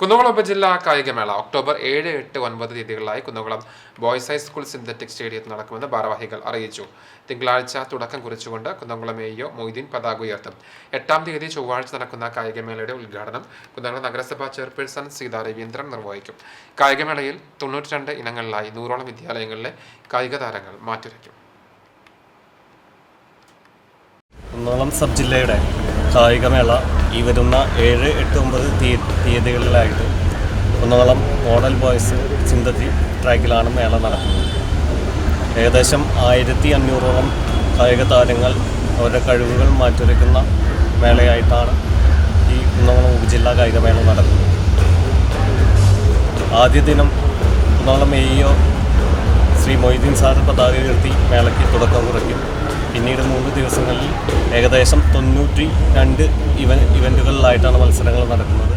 കുന്നംകുളം ഉപജില്ലാ കായികമേള ഒക്ടോബർ ഏഴ് എട്ട് ഒൻപത് തീയതികളിലായി Kunnamkulam boys high school synthetic സ്റ്റേഡിയത്തിൽ നടക്കുമെന്ന് ഭാരവാഹികൾ അറിയിച്ചു. തിങ്കളാഴ്ച തുടക്കം കുറിച്ചുകൊണ്ട് കുന്നംകുളം എഇഒ മൊയ്തീൻ പതാക ഉയർത്തും. എട്ടാം തീയതി ചൊവ്വാഴ്ച നടക്കുന്ന കായികമേളയുടെ ഉദ്ഘാടനം കുന്നംകുളം നഗരസഭാ ചെയർപേഴ്സൺ സീതാ രവീന്ദ്രൻ നിർവഹിക്കും. കായികമേളയിൽ തൊണ്ണൂറ്റിരണ്ട് ഇനങ്ങളിലായി നൂറോളം വിദ്യാലയങ്ങളിലെ കായിക താരങ്ങൾ മാറ്റുരയ്ക്കും. കുന്നോളം സബ് ജില്ലയുടെ കായികമേള ഈ വരുന്ന ഏഴ് എട്ട് ഒമ്പത് തീയ തീയതികളിലായിട്ട് ഒന്നോളം മോഡൽ ബോയ്സ് ചിന്തത്തി ട്രാക്കിലാണ് മേള നടക്കുന്നത്. ഏകദേശം ആയിരത്തി അഞ്ഞൂറോളം കായിക താരങ്ങൾ അവരുടെ കഴിവുകൾ മാറ്റുരയ്ക്കുന്ന മേളയായിട്ടാണ് ഈ കുന്നകുളം ഉപജില്ലാ കായികമേള നടക്കുന്നത്. ആദ്യ ദിനം Kunnamkulam A E O Shri Moideen sir പതാക ഉയർത്തി മേളയ്ക്ക് തുടക്കം കുറിക്കും. പിന്നീട് മൂന്ന് ദിവസങ്ങളിൽ ഏകദേശം തൊണ്ണൂറ്റി രണ്ട് ഇവൻ ഇവന്റുകളിലായിട്ടാണ് മത്സരങ്ങൾ നടക്കുന്നത്.